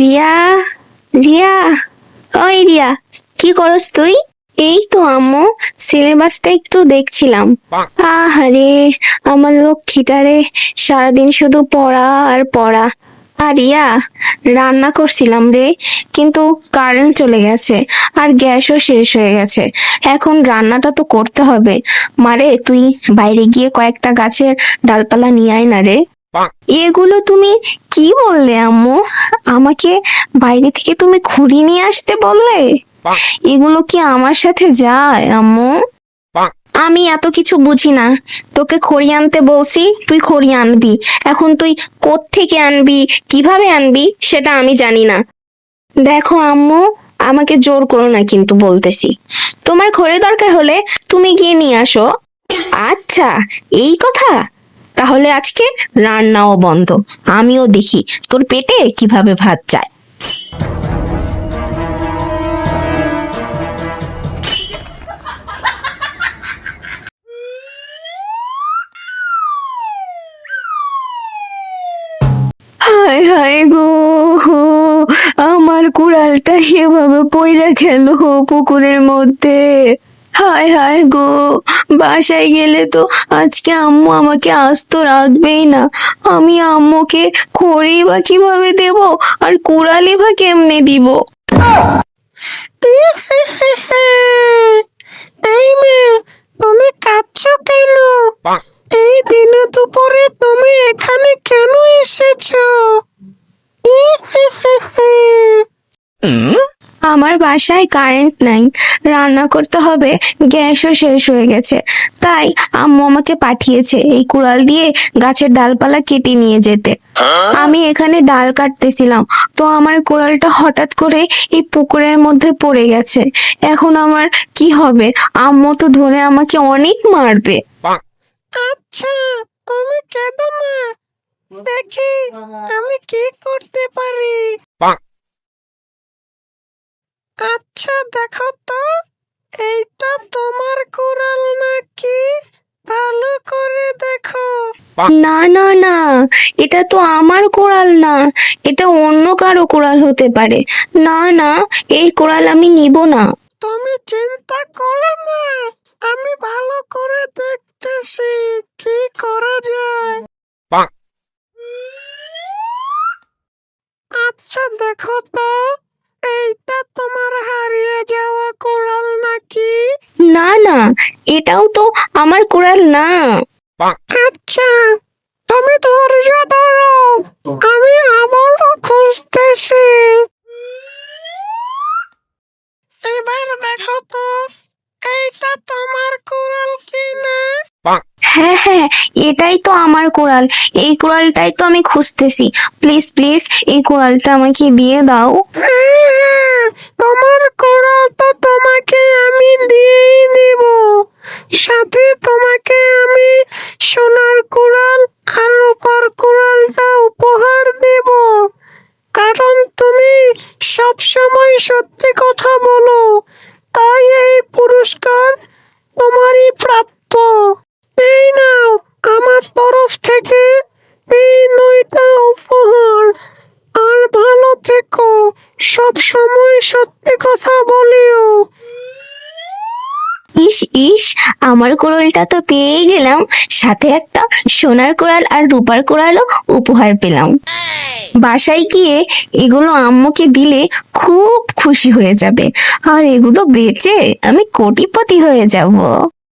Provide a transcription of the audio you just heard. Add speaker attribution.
Speaker 1: রিয়া রিয়া। ওই রিয়া, কি করস তুই? এই তো আম্মু, সিলেবাসটা একটু দেখছিলাম। আহারে, আমার লক্ষ্মীটা রে সারাদিন শুধু পড়া আর পড়া। আর রিয়া, রান্না করছিলাম রে, কিন্তু কারেন্ট চলে গেছে, আর গ্যাসও শেষ হয়ে গেছে। এখন রান্নাটা তো করতে হবে। মারে, তুই বাইরে গিয়ে কয়েকটা গাছের ডালপালা নিয়ে আয় না রে। এগুলো তুমি কি বললে আম্মু? আমাকে বাইরে থেকে তুমি খুঁড়ি নিয়ে আসতে বললে? এগুলো কি আমার সাথে যায় আম্মু? আমি এত কিছু বুঝি না। তোকে খড়ি আনতে বলছি তুই খড়ি আনবি। এখন তুই থেকে আনবি কীভাবে আনবি সেটা আমি জানি না। দেখো আম্মু আমাকে জোর করো না কিন্তু বলতেছি। তোমার খড়ি দরকার হলে তুমি গিয়ে নিয়ে আসো। আচ্ছা এই কথা? তাহলে আজকে রান্নাও বন্ধ। আমিও দেখি তোর পেটে কীভাবে ভাত যায়। হায় হায় গো, আমার কুড়ালটা এভাবে পইরা গেল পুকুরের মধ্যে? হায় হায় গো, বাসায় গেলে তো আজকে আম্মু আমাকে আস্ত রাখবেই না। আমি আম্মুকে খড়ি বা কীভাবে দেব? আর কুড়ালি বা কেমনে দিব
Speaker 2: এই মেয়ে তুমি কাঁদছো কেন এই দিনে দুপুরে তুমি এখানে কেন এসেছ
Speaker 1: আমার বাসায় কারেন্ট নাই। রান্না করতে হবে, গ্যাসও শেষ হয়ে গেছে। তাই আম্মু আমাকে পাঠিয়েছে এই কুড়াল দিয়ে গাছের ডালপালা কেটে নিয়ে যেতে। আমি এখানে ডাল কাটতেছিলাম, তো আমার কুড়ালটা হঠাৎ করে এই পুকুরের মধ্যে পড়ে গেছে। এখন আমার কি হবে? আম্মু তো ধরে আমাকে অনেক মারবে।
Speaker 2: আচ্ছা তুমি কেঁদো না। দেখি আমি কি করতে পারি। আচ্ছা দেখো তো। এইটা তোমার কুড়াল নাকি? ভালো করে দেখো।
Speaker 1: না না না এটা তো আমার কোড়াল না। এটা অন্য কারও কোড়াল হতে পারে। না না এই কোড়াল আমি নিব না।
Speaker 2: তুমি চিন্তা করো না আমি ভালো করে দেখতেছি কি করা যায়। আচ্ছা দেখো তো। এইটা তোমার হারিয়ে যাওয়া কোড়াল নাকি?
Speaker 1: না না এটাও তো আমার কোড়াল না।
Speaker 2: আচ্ছা তুমি ধৈর্য ধরো আমি আবারও খুঁজতেছি। এবার দেখো তো এইটা তোমার কোড়াল কি না
Speaker 1: হ্যাঁ হ্যাঁ এটাই তো আমার কোড়াল। এই কোড়ালটাই তো আমি খুঁজতেছি। প্লিজ প্লিজ এই কোড়ালটা আমাকে দিয়ে দাও।
Speaker 2: তোমার কোড়াল তো তোমাকে আমি দিয়েই দেব। সাথে তোমাকে আমি সোনার কোড়াল আর রূপার কোড়ালটা উপহার দেব। কারণ তুমি সব সময় সত্যি কথা বলো, তাই এই পুরস্কার তোমারই প্রাপ্য। এই নাও, আমার তরফ থেকে এই নয়টা উপহার। সব সময় সত্যি কথা বলিও।
Speaker 1: ইস ইস, আমার কোড়ালটা তো পেয়ে গেলাম। সাথে একটা সোনার কোড়াল আর রূপার কোড়ালও উপহার পেলাম। বাসায় গিয়ে এগুলো আম্মুকে দিলে খুব খুশি হয়ে যাবে। আর এগুলো বেচে আমি কোটিপতি হয়ে যাব।